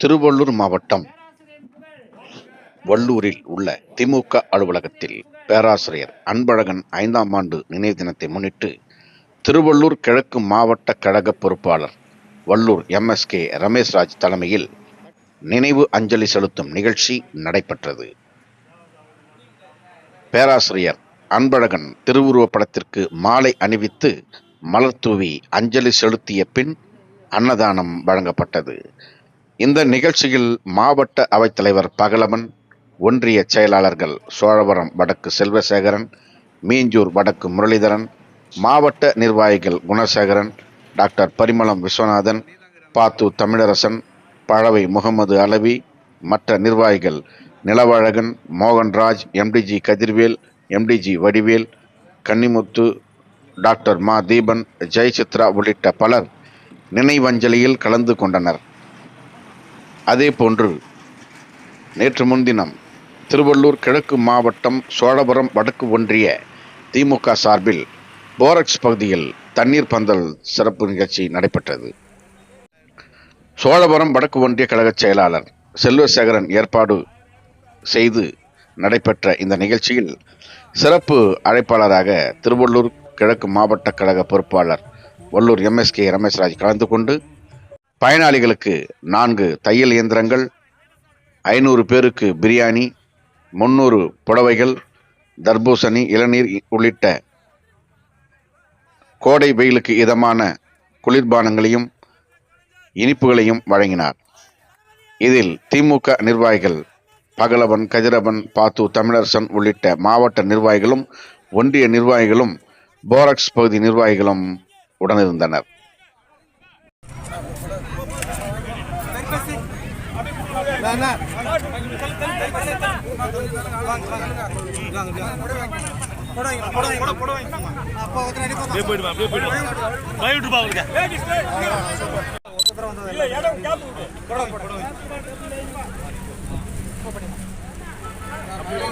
திருவள்ளூர் மாவட்டம் வள்ளூரில் உள்ள திமுக அலுவலகத்தில் பேராசிரியர் அன்பழகன் ஐந்தாம் ஆண்டு நினைவு தினத்தை முன்னிட்டு திருவள்ளூர் கிழக்கு மாவட்ட கழக பொறுப்பாளர் வள்ளூர் எம்எஸ்கே ரமேஷ்ராஜ் தலைமையில் நினைவு அஞ்சலி செலுத்தும் நிகழ்ச்சி நடைபெற்றது. பேராசிரியர் அன்பழகன் திருவுருவப் படத்திற்கு மாலை அணிவித்து மலர் தூவி அஞ்சலி செலுத்திய பின் அன்னதானம் வழங்கப்பட்டது. இந்த நிகழ்ச்சியில் மாவட்ட அவைத்தலைவர் பகலவன் ஒன்றிய செயலாளர்கள் சோழவரம் வடக்கு செல்வசேகரன் மீஞ்சூர் வடக்கு முரளிதரன் மாவட்ட நிர்வாகிகள் குணசேகரன் டாக்டர் பரிமளம் விஸ்வநாதன் பாத்து தமிழரசன் பழவை முகமது அலவி மற்ற நிர்வாகிகள் Nilavazhagan Mohanraj MTG Kathirvel MTG Vadivel Kannimuthu doctor Ma Deepan Jayachitra உள்ளிட்ட பலர் நினைவஞ்சலியில் கலந்து கொண்டனர். அதே போன்று நேற்று முன்தினம் திருவள்ளூர் கிழக்கு மாவட்டம் சோழபுரம் வடக்கு ஒன்றிய திமுக சார்பில் போரக்ஸ் பகுதியில் தண்ணீர் பந்தல் சிறப்பு நிகழ்ச்சி நடைபெற்றது. சோழபுரம் வடக்கு ஒன்றிய கழக செயலாளர் செல்வசேகரன் ஏற்பாடு செய்து நடைபெற்ற இந்த நிகழ்ச்சியில் சிறப்பு அழைப்பாளராக திருவள்ளூர் கிழக்கு மாவட்ட கழக பொறுப்பாளர் வள்ளூர் எம்எஸ்கே ரமேஷ்ராஜ் கலந்து கொண்டு பயனாளிகளுக்கு நான்கு தையல் இயந்திரங்கள் ஐநூறு பேருக்கு பிரியாணி முந்நூறு புடவைகள் தர்பூசணி இளநீர் உள்ளிட்ட கோடை வெயிலுக்கு இதமான குளிர்பானங்களையும் இனிப்புகளையும் வழங்கினார். இதில் திமுக நிர்வாகிகள் பகலவன் கதிரவன் பாத்து தமிழரசன் உள்ளிட்ட மாவட்ட நிர்வாகிகளும் ஒன்றிய நிர்வாகிகளும் போரக்ஸ் பகுதி நிர்வாகிகளும் உடனிருந்தனர். அப்படியே